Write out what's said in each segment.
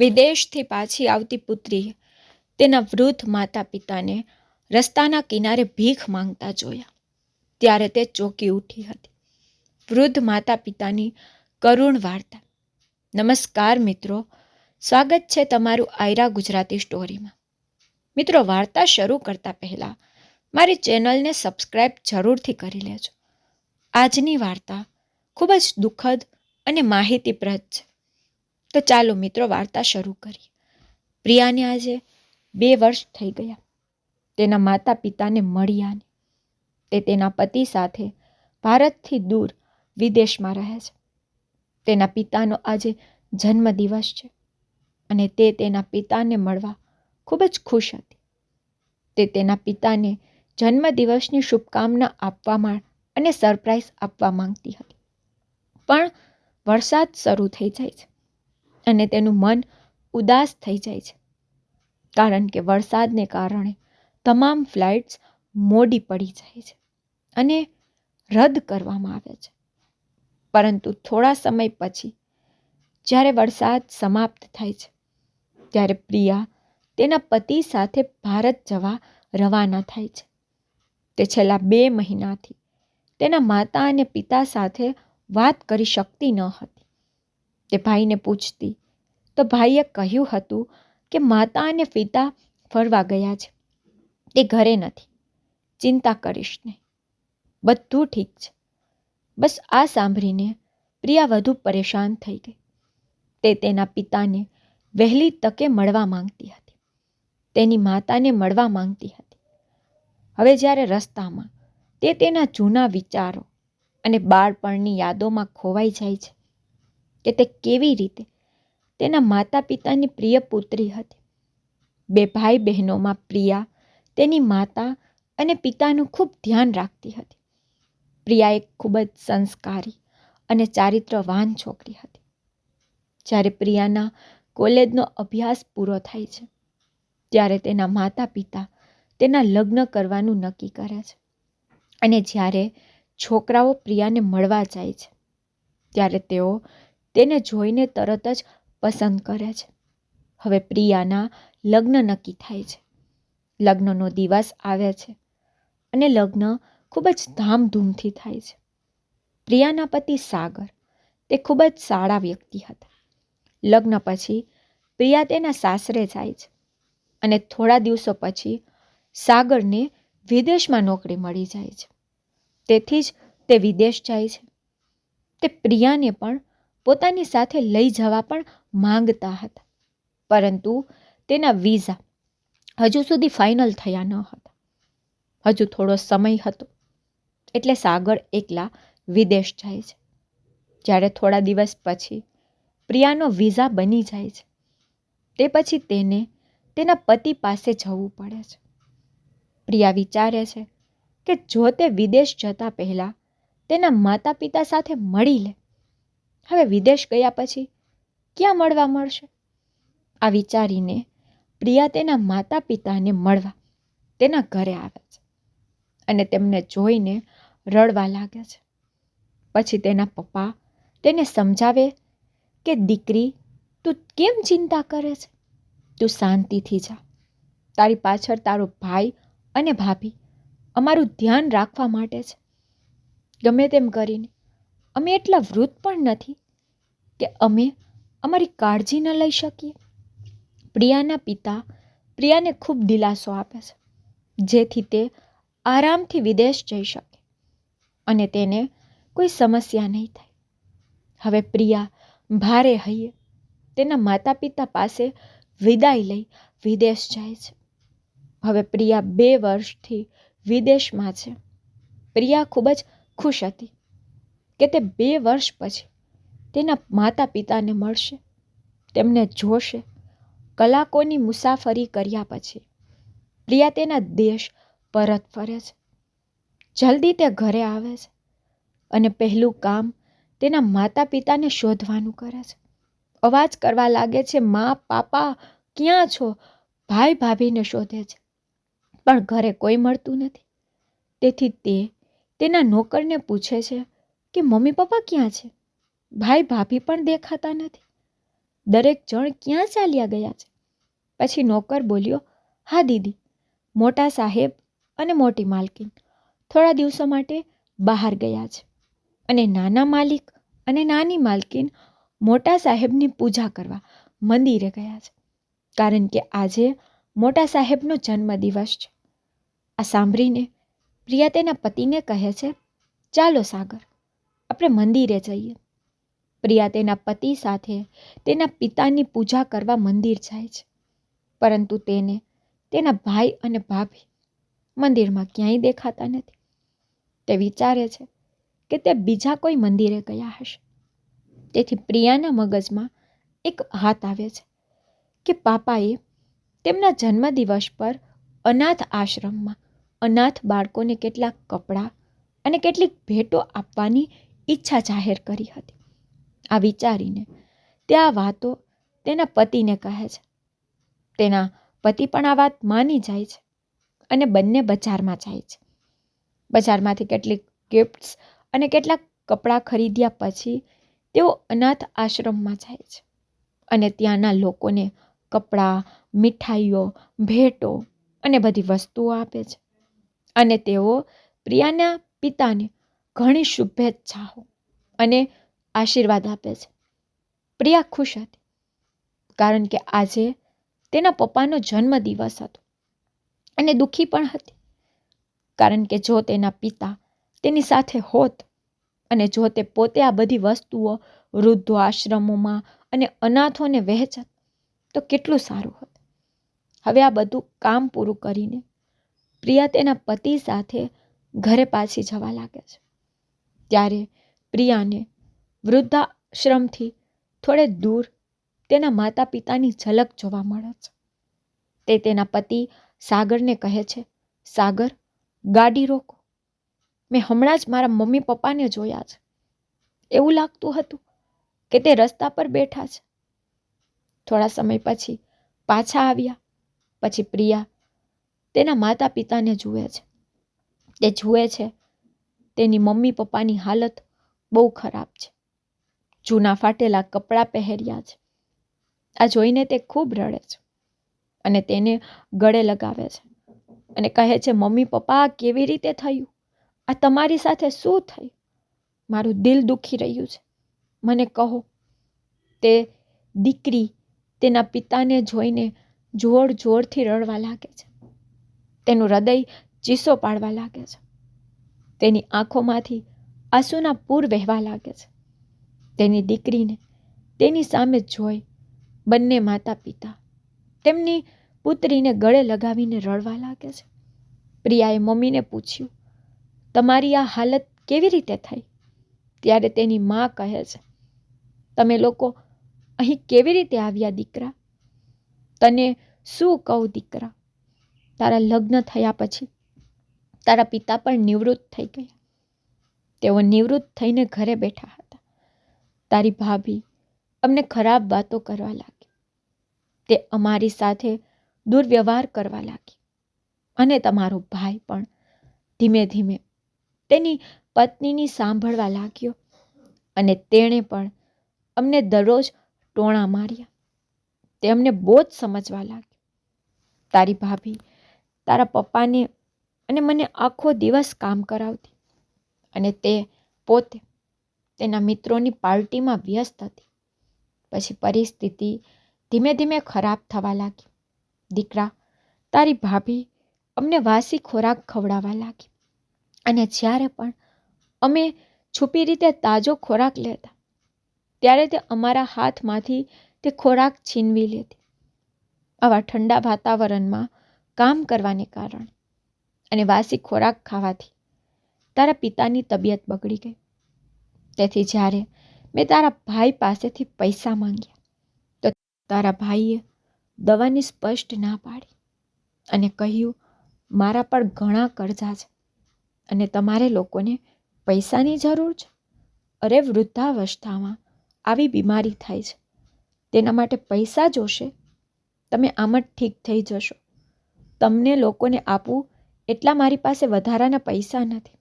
વિદેશથી પાછી આવતી પુત્રીએ તેના વૃદ્ધ માતા પિતાને રસ્તાના કિનારે ભીખ માંગતા જોયા. ત્યારે તે ચોકી ઉઠી હતી. વૃદ્ધ માતા પિતાની કરુણ વાર્તા. નમસ્કાર મિત્રો, સ્વાગત છે તમારું આયરા ગુજરાતી સ્ટોરીમાં. મિત્રો, વાર્તા શરૂ કરતા પહેલાં મારી ચેનલને સબસ્ક્રાઈબ જરૂરથી કરી લેજો. આજની વાર્તા ખૂબ જ દુઃખદ અને માહિતીપ્રદ છે. તો ચાલો મિત્રો, વાર્તા શરૂ કરીએ. પ્રિયાને આજે બે વર્ષ થઈ ગયા. તેના માતા પિતાને મળ્યાને તે તેના પતિ સાથે ભારતથી દૂર વિદેશમાં રહે છે. તેના પિતાનો આજે જન્મદિવસ છે અને તે તેના પિતાને મળવા ખૂબ જ ખુશ હતી. તે તેના પિતાને જન્મદિવસની શુભકામના આપવા અને સરપ્રાઈઝ આપવા માંગતી હતી. પણ વરસાદ શરૂ થઈ જાય છે. અને તેનું મન ઉદાસ થઈ જાય છે. કારણ કે વરસાદને કારણે તમામ ફ્લાઇટ્સ મોડી પડી જાય છે અને રદ કરવામાં આવે છે. પરંતુ થોડા સમય પછી, જ્યારે વરસાદ સમાપ્ત થાય છે, ત્યારે પ્રિયા તેના પતિ સાથે ભારત જવા રવાના થાય છે. તે છેલ્લા બે મહિનાથી તેના માતા અને પિતા સાથે વાત કરી શકતી ન હતી. તે ભાઈને પૂછતી તો ભાઈએ કહ્યું હતું કે માતા અને પિતા ફરવા ગયા છે. તે ઘરે નથી. ચિંતા કરીશ નહીં. બધું ઠીક છે. બસ આ સાંભળીને પ્રિયા વધુ પરેશાન થઈ ગઈ. તે તેના પિતાને વહેલી તકે મળવા માંગતી હતી. તેની માતાને મળવા માંગતી હતી. હવે જ્યારે રસ્તામાં તે તેના જૂના વિચારો અને બાળપણની યાદોમાં ખોવાઈ જાય છે કે તે કેવી રીતે તેના માતા પિતાની પ્રિય પુત્રી હતી. બે ભાઈ બહેનોમાં પ્રિયા, તેની માતા અને પિતાનું ખૂબ ધ્યાન રાખતી હતી. પ્રિયા એક ખૂબ જ સંસ્કારી અને ચારિત્રવાન છોકરી હતી. જ્યારે પ્રિયાના કોલેજનો અભ્યાસ પૂરો થાય છે, ત્યારે તેના માતા પિતા તેના લગ્ન કરવાનું નક્કી કરે છે અને જ્યારે છોકરાઓ પ્રિયાને મળવા જાય છે, ત્યારે તેઓ તેને જોઈને તરત જ પસંદ કરે છે. હવે પ્રિયાના લગ્ન નક્કી થાય છે. લગ્નનો દિવસ આવે છે અને લગ્ન ખૂબ જ ધામધૂમથી થાય છે. પ્રિયાના પતિ સાગર, તે ખૂબ જ સારા વ્યક્તિ હતા. લગ્ન પછી પ્રિયા તેના સાસરે જાય છે અને થોડા દિવસો પછી સાગરને વિદેશમાં નોકરી મળી જાય છે. તેથી જ તે વિદેશ જાય છે. તે પ્રિયાને પણ પોતાની સાથે લઈ જવા પણ માંગતા હતા. પરંતુ તેના વિઝા હજુ સુધી ફાઇનલ થયા ન હતા. હજુ થોડો સમય હતો. એટલે સાગર એકલા વિદેશ જાય છે. જ્યારે થોડા દિવસ પછી પ્રિયાનો વિઝા બની જાય છે. તે પછી તેને તેના પતિ પાસે જવું પડે છે. પ્રિયા વિચારે છે કે જો તે વિદેશ જતા પહેલાં તેના માતા પિતા સાથે મળી લે હવે વિદેશ ગયા પછી ક્યાં મળવા મળશે? આ વિચારીને પ્રિયા તેના માતા પિતાને મળવા તેના ઘરે આવે છે અને તેમને જોઈને રડવા લાગે છે. પછી તેના પપ્પા તેને સમજાવે કે, દીકરી, તું કેમ ચિંતા કરે છે? તું શાંતિથી જા. તારી પાછળ તારો ભાઈ અને ભાભી અમારું ધ્યાન રાખવા માટે છે. ગમે તેમ કરીને અમે એટલા વૃદ્ધ પણ નથી કે અમે અમારી કાળજી ન લઈ શકીએ. પ્રિયાના પિતા પ્રિયાને ખૂબ દિલાસો આપે છે, જેથી તે આરામથી વિદેશ જઈ શકે અને તેને કોઈ સમસ્યા નહીં થાય. હવે પ્રિયા ભારે હૈયે, તેના માતા પિતા પાસે વિદાય લઈ વિદેશ જાય છે. હવે પ્રિયા બે વર્ષથી વિદેશમાં છે. પ્રિયા ખૂબ જ ખુશ હતી. કે તે બે વર્ષ પછી તેના માતા પિતાને મળશે, તેમને જોશે, કલાકોની મુસાફરી કર્યા પછી પ્રિયા તેના દેશ પરત ફરે છે. જલ્દી તે ઘરે આવે છે અને પહેલું કામ તેના માતા પિતાને શોધવાનું કરે છે. અવાજ કરવા લાગે છે, મા, પાપા, ક્યાં છો? ભાઈ ભાભીને શોધે છે, પણ ઘરે કોઈ મળતું નથી. તેથી તે તેના નોકરને પૂછે છે કે મમ્મી પપ્પા ક્યાં છે? ભાઈ ભાભી પણ દેખાતા નથી. દરેક જણ ક્યાં ચાલ્યા ગયા છે? પછી નોકર બોલ્યો, હા, દીદી, મોટા સાહેબ અને મોટી માલકીન થોડા દિવસો માટે બહાર ગયા છે. અને નાના માલિક અને નાની માલકીન મોટા સાહેબની પૂજા કરવા મંદિરે ગયા છે. કારણ કે આજે મોટા સાહેબનો જન્મદિવસ છે. આ સાંભળીને પ્રિયા તેના પતિને કહે છે, ચાલો, સાગર આપણે મંદિરે જઈએ. પ્રિયા તેના પતિ સાથે તેના પિતાની પૂજા કરવા મંદિર જાય છે. પરંતુ તેને તેના ભાઈ અને ભાભી મંદિરમાં ક્યાંય દેખાતા નથી. તે વિચારે છે કે તે બીજા કોઈ મંદિરે ગયા હશે. તેથી પ્રિયાના મગજમાં એક હાથ આવે છે કે પાપાએ તેમના જન્મદિવસ પર અનાથ આશ્રમમાં અનાથ બાળકોને કેટલાક કપડાં અને કેટલીક ભેટો આપવાની ઈચ્છા જાહેર કરી હતી. આ વિચારીને તે આ વાતો તેના પતિને કહે છે. તેના પતિ પણ આ વાત માની જાય છે અને બંને બજારમાં જાય છે. બજારમાંથી કેટલીક ગિફ્ટ્સ અને કેટલાક કપડાં ખરીદ્યા પછી તેઓ અનાથ આશ્રમમાં જાય છે અને ત્યાંના લોકોને કપડાં, મીઠાઈઓ, ભેટો અને બધી વસ્તુઓ આપે છે. અને તેઓ પ્રિયાના પિતાને ઘણી શુભેચ્છાઓ અને આશીર્વાદ આપે છે. પ્રિયા ખુશ હતી, કારણ કે આજે તેના પપ્પાનો જન્મદિવસ હતો અને દુઃખી પણ હતી, કારણ કે જો તેના પિતા તેની સાથે હોત અને જો તે પોતે આ બધી વસ્તુઓ વૃદ્ધો આશ્રમોમાં અને અનાથોને વહેંચત, તો કેટલું સારું હોત. હવે આ બધું કામ પૂરું કરીને પ્રિયા તેના પતિ સાથે ઘરે પાછી જવા લાગે છે. ત્યારે પ્રિયાને વૃદ્ધાશ્રમથી થોડે દૂર તેના માતા પિતાની ઝલક જોવા મળે છે. તે તેના પતિ સાગરને કહે છે, સાગર, ગાડી રોકો. મેં હમણાં જ મારા મમ્મી પપ્પાને જોયા છે. એવું લાગતું હતું કે તે રસ્તા પર બેઠા છે. થોડા સમય પછી પાછા આવ્યા. પછી પ્રિયા તેના માતા પિતાને જુએ છે. તે જુએ છે તેની મમ્મી પપ્પાની હાલત બહુ ખરાબ છે. જૂના ફાટેલા કપડાં પહેર્યા છે. આ જોઈને તે ખૂબ રડે છે અને તેને ગળે લગાવે છે અને કહે છે, મમ્મી પપ્પા કેવી રીતે થયું? આ તમારી સાથે શું થયું? મારું દિલ દુખી રહ્યું છે. મને કહો. તે દીકરી તેના પિતાને જોઈને જોર જોરથી રડવા લાગે છે. તેનું હૃદય ચીસો પાડવા લાગે છે. તેની આંખોમાંથી આંસુના પૂર વહેવા લાગે છે. તેની દીકરીને તેની સામે જોઈ બંને માતા પિતા તેમની પુત્રીને ગળે લગાવીને રડવા લાગે છે. પ્રિયાએ મમ્મીને પૂછ્યું, તમારી આ હાલત કેવી રીતે થઈ? ત્યારે તેની મા કહે છે, તમે લોકો અહીં કેવી રીતે આવ્યા દીકરા? તને શું કહું દીકરા? તારા લગ્ન થયા પછી તારા પિતા પણ નિવૃત્ત થઈ ગયા. તેઓ નિવૃત્ત થઈને ઘરે બેઠા હતા. તારી ભાભી અમને ખરાબ વાતો કરવા લાગી. તે અમારી સાથે દુર્વ્યવહાર કરવા લાગી. અને તમારો ભાઈ પણ ધીમે ધીમે તેની પત્નીની સાંભળવા લાગ્યો. અને તેણે પણ અમને દરરોજ ટોણા માર્યા. તે અમને બહુ જ સમજવા લાગ્યો. તારી ભાભી તારા પપ્પાને અને મને આખો દિવસ કામ કરાવતી. અને તે પોતે તેના મિત્રોની પાર્ટીમાં વ્યસ્ત હતી. પછી પરિસ્થિતિ ધીમે ધીમે ખરાબ થવા લાગી. દીકરા, તારી ભાભી અમને વાસી ખોરાક ખવડાવવા લાગી. અને જ્યારે પણ અમે છુપી રીતે તાજો ખોરાક લેતા, ત્યારે તે અમારા હાથમાંથી તે ખોરાક છીનવી લેતી. આવા ઠંડા વાતાવરણમાં કામ કરવાને કારણે. અને વાસી ખોરાક ખાવાથી તારા પિતાની તબિયત બગડી ગઈ. તેથી જ્યારે મેં તારા ભાઈ પાસેથી પૈસા માંગ્યા, તો તારા ભાઈએ દવાની સ્પષ્ટ ના પાડી અને કહ્યું, મારા પર ઘણા કરજા છે અને તમારે લોકોને પૈસાની જરૂર છે. અરે, વૃદ્ધાવસ્થામાં આવી બીમારી થાય છે. તેના માટે પૈસા જોશે. તમે આમ જ ઠીક થઈ જશો. તમને લોકોને આપવું એટલા મારી પાસે વધારાના પૈસા નથી.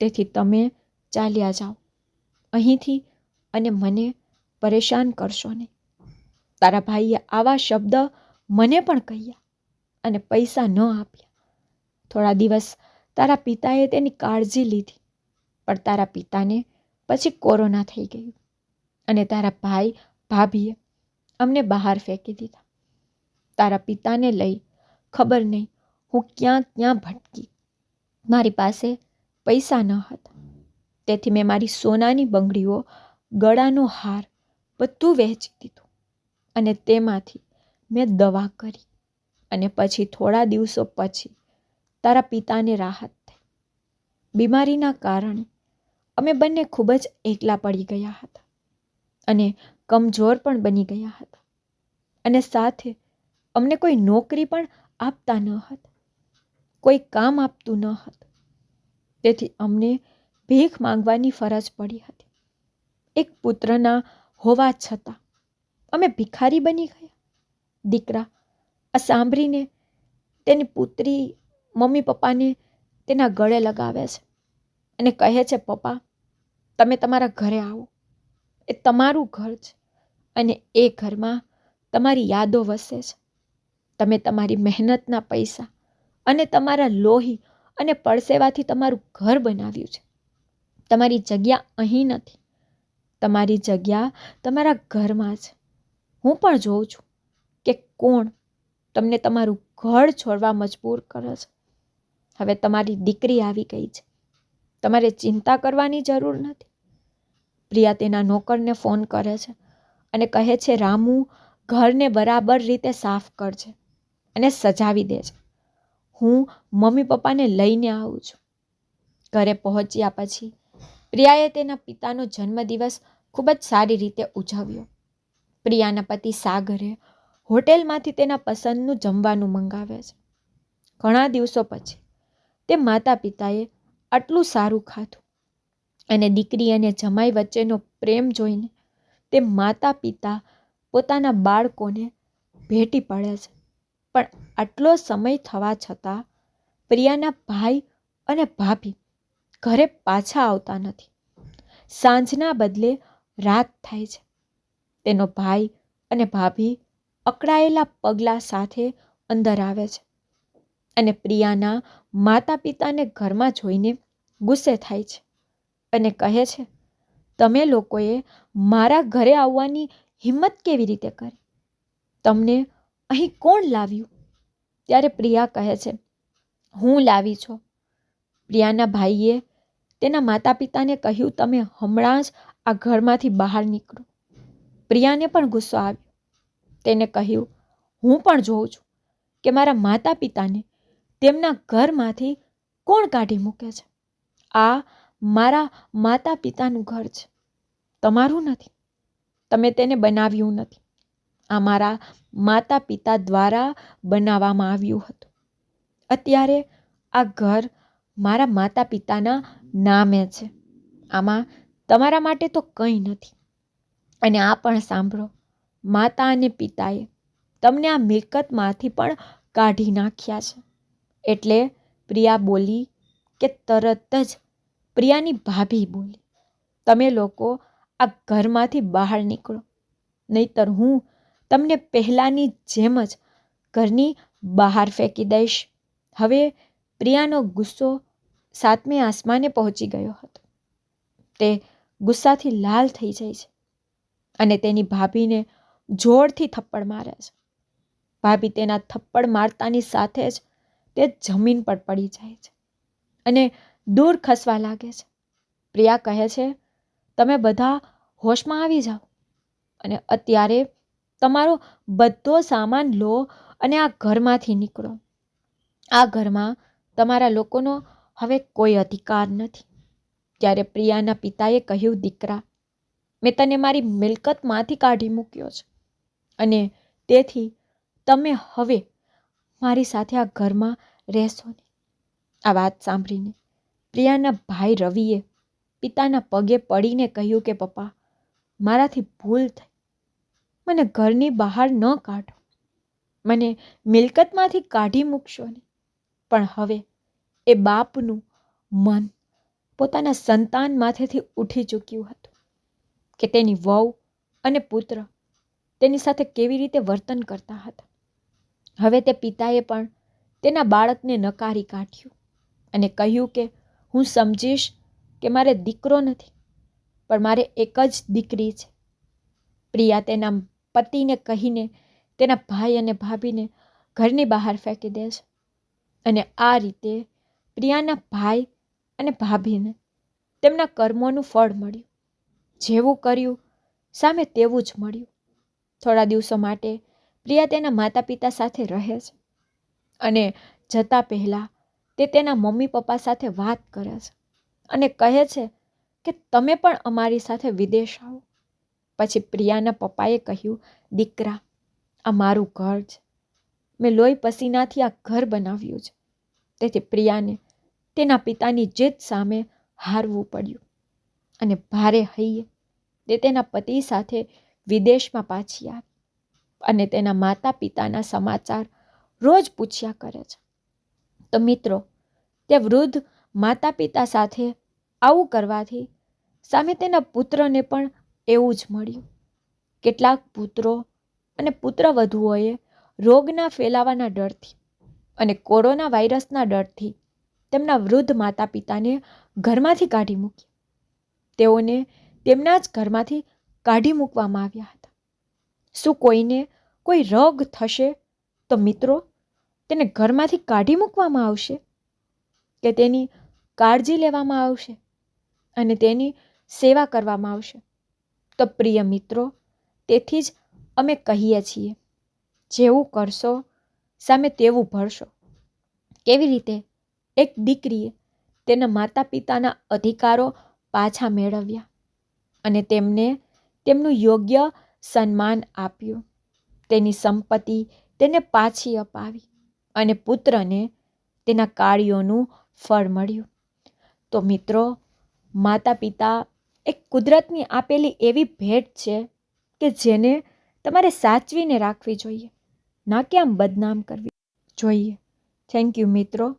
તેથી તમે ચાલ્યા જાઓ. અહીંથી અને મને પરેશાન કરશો નહીં. તારા ભાઈએ આવા શબ્દ મને પણ કહ્યા અને પૈસા ન આપ્યા. થોડા દિવસ તારા પિતાએ તેની કાળજી લીધી, પણ તારા પિતાને પછી કોરોના થઈ ગયું અને તારા ભાઈ ભાભીએ અમને બહાર ફેંકી દીધા. તારા પિતાને લઈ ખબર નહીં હું ક્યાં ક્યાં ભટકી? મારી પાસે પૈસા ન હતા. તેથી મેં મારી સોનાની બંગડીઓ, ગળાનો હાર બધું વહેંચી દીધું અને તેમાંથી મેં દવા કરી. અને પછી થોડા દિવસો પછી તારા પિતાને રાહત થઈ. બીમારીના કારણે અમે બંને ખૂબ જ એકલા પડી ગયા હતા અને કમજોર પણ બની ગયા હતા. અને સાથે અમને કોઈ નોકરી પણ આપતા ન હતા. કોઈ કામ આપતું ન હતું. તેથી અમને ભીખ માંગવાની ફરજ પડી હતી. એક પુત્રના હોવા છતાં અમે ભિખારી બની ગયા. દીકરા આ સાંભળીને તેની પુત્રી મમ્મી પપ્પાને તેના ગળે લગાવે છે અને કહે છે, પપ્પા, તમે તમારા ઘરે આવો. એ તમારું ઘર છે અને એ ઘરમાં તમારી યાદો વસે છે. તમે તમારી મહેનતના પૈસા અને તમારા લોહી અને પરસેવાથી તમારું ઘર બનાવ્યું છે. તમારી જગ્યા અહીં નથી. તમારી જગ્યા તમારા ઘરમાં છે. હું પણ જોઉં છું કે કોણ તમને તમારું ઘર છોડવા મજબૂર કરે છે. હવે તમારી દીકરી આવી ગઈ છે. તમારે ચિંતા કરવાની જરૂર નથી. પ્રિયા તેના નોકરને ફોન કરે છે અને કહે છે, રામુ, ઘરને બરાબર રીતે સાફ કરજે અને સજાવી દે છે હું મમ્મી પપ્પાને લઈને આવું છું. ઘરે પહોંચ્યા પછી પ્રિયાએ તેના પિતાનો જન્મદિવસ ખૂબ જ સારી રીતે ઉજવ્યો. પ્રિયાના પતિ સાગરે હોટેલમાંથી તેના પસંદનું જમવાનું મંગાવે છે. ઘણા દિવસો પછી તે માતા પિતાએ આટલું સારું ખાધું અને દીકરી અને જમાઈ વચ્ચેનો પ્રેમ જોઈને તે માતા પિતા પોતાના બાળકોને ભેટી પડે છે. પણ આટલો સમય થવા છતાં પ્રિયાના ભાઈ અને ભાભી ઘરે પાછા આવતા નથી. સાંજના બદલે રાત થાય છે. તેનો ભાઈ અને ભાભી અકળાયેલા પગલાં સાથે અંદર આવે છે અને પ્રિયાના માતા પિતાને ઘરમાં જોઈને ગુસ્સે થાય છે અને કહે છે, તમે લોકોએ મારા ઘરે આવવાની હિંમત કેવી રીતે કરી? તમને અહીં કોણ લાવ્યું? ત્યારે પ્રિયા કહે છે, હું લાવી છો. પ્રિયાના ભાઈએ તેના માતા પિતાને કહ્યું, તમે હમણાં જ આ ઘરમાંથી બહાર નીકળો. પ્રિયાને પણ ગુસ્સો આવ્યો. તેને કહ્યું, હું પણ જોઉં છું કે મારા માતા પિતાને તેમના ઘરમાંથી કોણ કાઢી મૂકે છે? આ મારા માતા પિતાનું ઘર છે. તમારું નથી. તમે તેને બનાવ્યું નથી. આ મારા માતા પિતા દ્વારા બનાવવામાં આવ્યું હતું. અત્યારે આ ઘર મારા માતા પિતાના નામે છે. આમાં તમારા માટે તો કંઈ નથી. અને આ પણ સાંભળો, માતા અને પિતાએ તમને આ મિલકતમાંથી પણ કાઢી નાખ્યા છે. એટલે પ્રિયા બોલી કે તરત જ પ્રિયાની ભાભી બોલી, તમે લોકો આ ઘરમાંથી બહાર નીકળો. નહીતર હું તમને પહેલાંની જેમ જ ઘરની બહાર ફેંકી દઈશ. હવે પ્રિયાનો ગુસ્સો સાતમે આસમાને પહોંચી ગયો હતો. તે ગુસ્સાથી લાલ થઈ જાય છે અને તેની ભાભીને જોરથી થપ્પડ મારે છે. ભાભી તેના થપ્પડ મારતાની સાથે જ તે જમીન પર પડી જાય છે અને દૂર ખસવા લાગે છે. પ્રિયા કહે છે, તમે બધા હોશમાં આવી જાઓ. અને અત્યારે તમારો બધો સામાન લો અને આ ઘરમાંથી નીકળો. આ ઘરમાં તમારા લોકોનો હવે કોઈ અધિકાર નથી. ત્યારે પ્રિયાના પિતાએ કહ્યું, દીકરા, મેં તને મારી મિલકતમાંથી કાઢી મૂક્યો છે અને તેથી તમે હવે મારી સાથે આ ઘરમાં રહેશો નહીં. આ વાત સાંભળીને પ્રિયાના ભાઈ રવિએ પિતાના પગે પડીને કહ્યું કે, પપ્પા, મારાથી ભૂલ થઈ. મને ઘરની બહાર ન કાઢો. મને મિલકતમાંથી કાઢી મૂકશો નહીં પણ હવે એ બાપનું મન પોતાના સંતાન માથેથી ઉઠી ચૂક્યું હતું કે તેની વહુ અને પુત્ર તેની સાથે કેવી રીતે વર્તન કરતા હતા. હવે તે પિતાએ પણ તેના બાળકને નકારી કાઢ્યું અને કહ્યું કે, હું સમજીશ કે મારે દીકરો નથી, પણ મારે એક જ દીકરી છે. પ્રિયા તેના પતિને કહીને, તેના ભાઈ અને ભાભીને ઘરની બહાર ફેંકી દે છે. અને આ રીતે પ્રિયાના ભાઈ અને ભાભીને તેમના કર્મોનું ફળ મળ્યું. જેવું કર્યું, સામે તેવું જ મળ્યું. થોડા દિવસો માટે પ્રિયા તેના માતા પિતા સાથે રહે છે. અને જતા પહેલાં તે તેના મમ્મી પપ્પા સાથે વાત કરે છે. અને કહે છે કે, તમે પણ અમારી સાથે વિદેશ આવો. પછી પ્રિયાના પપ્પાએ કહ્યું, દીકરા, આ મારું ઘર છે. મેં લોહી પસીનાથી આ ઘર બનાવ્યું છે. તેથી પ્રિયાને તેના પિતાની જીત સામે હારવું પડ્યું અને ભારે હૈયે તે તેના પતિ સાથે વિદેશમાં પાછી આવી અને તેના માતા પિતાના સમાચાર રોજ પૂછ્યા કરે છે. તો મિત્રો, તે વૃદ્ધ માતા પિતા સાથે આવું કરવાથી સામે તેના પુત્રને પણ એવું જ મળ્યું. કેટલાક પુત્રો અને પુત્રવધુઓએ રોગના ફેલાવાના ડરથી અને કોરોના વાયરસના ડરથી તેમના વૃદ્ધ માતા પિતાને ઘરમાંથી કાઢી મૂક્યા. તેઓને તેમના જ ઘરમાંથી કાઢી મૂકવામાં આવ્યા હતા. શું કોઈને કોઈ રોગ થશે તો મિત્રો તેને ઘરમાંથી કાઢી મૂકવામાં આવશે કે તેની કાળજી લેવામાં આવશે અને તેની સેવા કરવામાં આવશે? તો પ્રિય મિત્રો, તેથી જ અમે કહીએ છીએ, જેવું કરશો, સામે તેવું ભરશો. કેવી રીતે? એક દીકરીએ તેના માતા પિતાના અધિકારો પાછા મેળવ્યા અને તેમને તેમનું યોગ્ય સન્માન આપ્યું. તેની સંપત્તિ તેને પાછી અપાવી અને પુત્રને તેના કાર્યોનું ફળ મળ્યું. તો મિત્રો માતા પિતા એક કુદરતની આપેલી એવી ભેટ છે કે જેને તમારે સાચવીને રાખવી જોઈએ. ના કે આમ બદનામ કરવી જોઈએ. થેન્ક યુ મિત્રો.